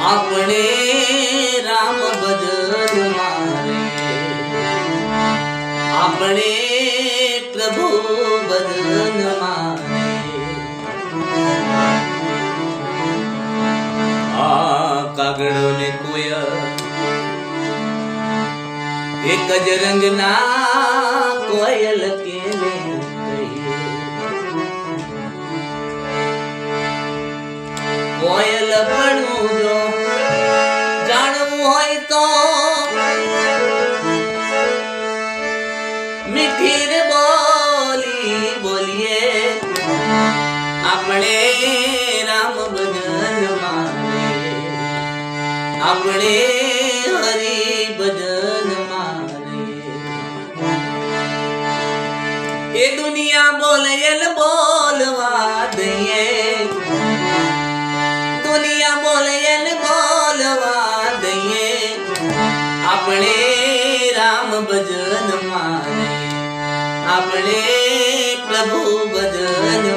આપણે રામ બદલવારે આપણે પ્રભુ બદલવારે આ કાગડો કોયલ એક જ રંગના કોયલ કે કહીએ? કોયલ પણ જો જાણવું હોય તો મીઠી રે બોલી બોલીએ આપણે રામ ભજન માને આપણે હરિ ભજન માને એ દુનિયા બોલે એલ આપણે રામ ભજન માને. આપણે પ્રભુ ભજન